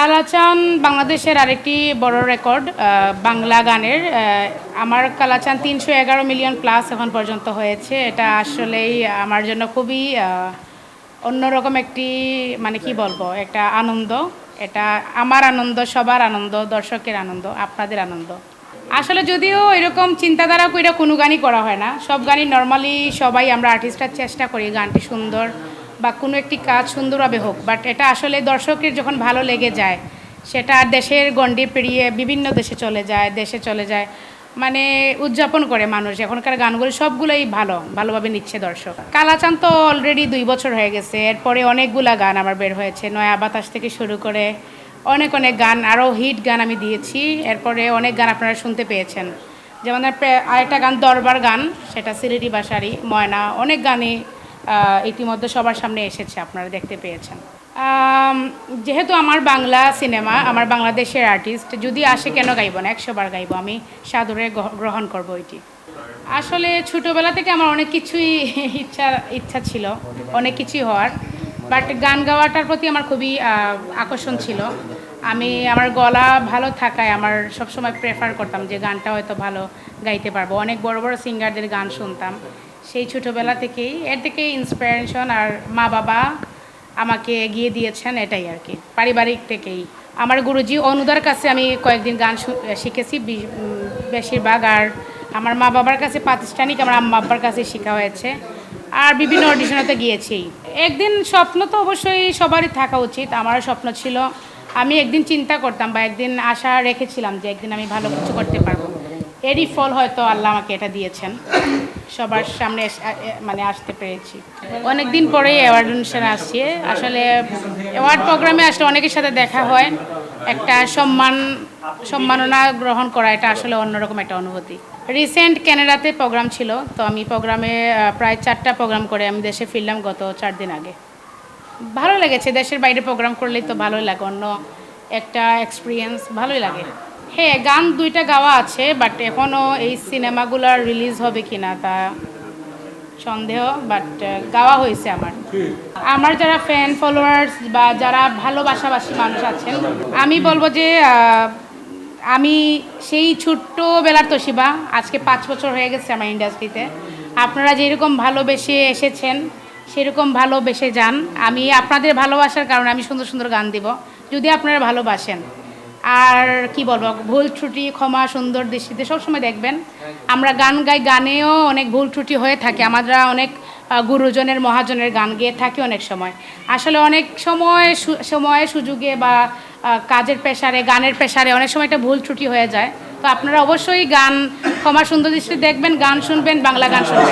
কালাচান বাংলাদেশের আরেকটি বড় রেকর্ড বাংলা গানের। আমার কালাচান তিনশো এগারো মিলিয়ন প্লাস এখন পর্যন্ত হয়েছে। এটা আসলেই আমার জন্য খুবই অন্যরকম একটি মানে কি বলব, একটা আনন্দ। এটা আমার আনন্দ, সবার আনন্দ, দর্শকের আনন্দ, আপনাদের আনন্দ। আসলে যদিও এরকম চিন্তাধারা করে কোনো গানই করা হয় না, সব গানই নর্মালি সবাই আমরা আর্টিস্টরা চেষ্টা করি গানটি সুন্দর বা কোনো একটি কাজ সুন্দরভাবে হোক বাট এটা আসলে দর্শকের যখন ভালো লেগে যায়, সেটা দেশের গণ্ডি পেরিয়ে বিভিন্ন দেশে চলে যায়, দেশে চলে যায় মানে উদযাপন করে মানুষ। এখনকার গানগুলো সবগুলোই ভালো, ভালোভাবে নিচ্ছে দর্শক। কালাচান তো অলরেডি দুই বছর হয়ে গেছে, এরপরে অনেকগুলা গান আমার বের হয়েছে, নয়া বাতাস থেকে শুরু করে অনেক অনেক গান, আরও হিট গান আমি দিয়েছি, এরপরে অনেক গান আপনারা শুনতে পেয়েছেন। যেমন আরেকটা গান দরবার গান, সেটা সিলেটি বাসারি ময়না, অনেক গানই ইতিমধ্যে সবার সামনে এসেছে, আপনারা দেখতে পেয়েছেন। যেহেতু আমার বাংলা সিনেমা, আমার বাংলাদেশের আর্টিস্ট যদি আসে কেন গাইব না? একশো বার গাইব, আমি সাদরে গ্রহ- গ্রহণ করব এটি আসলে ছোটোবেলা থেকে আমার অনেক কিছুই ইচ্ছা ইচ্ছা ছিল, অনেক কিছুই হওয়ার বাট গান গাওয়াটার প্রতি আমার খুবই আকর্ষণ ছিল। আমি, আমার গলা ভালো থাকায় আমার সবসময় প্রেফার করতাম যে গানটা হয়তো ভালো গাইতে পারব। অনেক বড় বড় সিঙ্গারদের গান শুনতাম। সেই ছোটোবেলা থেকেই, এর থেকেই ইন্সপিরেশন আর মা বাবা আমাকে এগিয়ে দিয়েছেন এটাই আর কি। পারিবারিক থেকেই। আমার গুরুজি অনুদার কাছে আমি কয়েকদিন গান শিখেছি বেশিরভাগ। আর আমার মা বাবার কাছে প্রাতিষ্ঠানিক আমার আম্মা আব্বার কাছে শেখা হয়েছে। আর বিভিন্ন অডিশনেতে গিয়েছি। একদিন স্বপ্ন তো অবশ্যই সবারই থাকা উচিত, আমারও স্বপ্ন ছিল। আমি একদিন চিন্তা করতাম বা একদিন আশা রেখেছিলাম যে একদিন আমি ভালো কিছু করতে পারব। এরই ফল হয়তো আল্লাহ আমাকে এটা দিয়েছেন। সবার সামনে মানে আসতে পেরেছি। অনেক দিন পরেই অ্যাওয়ার্ড অনুষ্ঠানে আসছি। আসলে অ্যাওয়ার্ড প্রোগ্রামে আসলে অনেকের সাথে দেখা হয়। একটা সম্মান, সম্মাননা গ্রহণ করা, এটা আসলে অন্যরকম একটা অনুভূতি। রিসেন্ট ক্যানাডাতে প্রোগ্রাম ছিল, তো আমি প্রোগ্রামে প্রায় চারটা প্রোগ্রাম করে আমি দেশে ফিরলাম গত চার দিন আগে। ভালো লেগেছে, দেশের বাইরে প্রোগ্রাম করলেই তো ভালোই লাগে, অন্য একটা এক্সপিরিয়েন্স ভালোই লাগে। হ্যাঁ গান দুইটা গাওয়া আছে বাট এখনও এই সিনেমাগুলোর রিলিজ হবে কি না তা সন্দেহ বাট গাওয়া হয়েছে আমার। আমার যারা ফ্যান ফলোয়ার্স বা যারা ভালোবাসাবাসী মানুষ আছেন, আমি বলব যে আমি সেই ছোট্টবেলার তোশিবা, আজকে পাঁচ বছর হয়ে গেছে আমার ইন্ডাস্ট্রিতে আপনারা যেরকম ভালোবেসে এসেছেন, সেরকম ভালোবেসে যান। আমি আপনাদের ভালোবাসার কারণে আমি সুন্দর সুন্দর গান দিব, যদি আপনারা ভালোবাসেন। আর কি বলব, ভুল ত্রুটি, ক্ষমা, সুন্দর দৃষ্টিতে সবসময় দেখবেন। আমরা গান গাই, গানেও অনেক ভুল ত্রুটি হয়ে থাকে। আমরা অনেক গুরুজনের, মহাজনের গান গেয়ে থাকি অনেক সময়। আসলে অনেক সময় সময়ে সুযোগে বা কাজের পেশারে গানের পেশারে অনেক সময় একটা ভুল ত্রুটি হয়ে যায়। তো আপনারা অবশ্যই গান, ক্ষমা, সুন্দর দৃষ্টি দেখবেন, গান শুনবেন, বাংলা গান শুনবেন।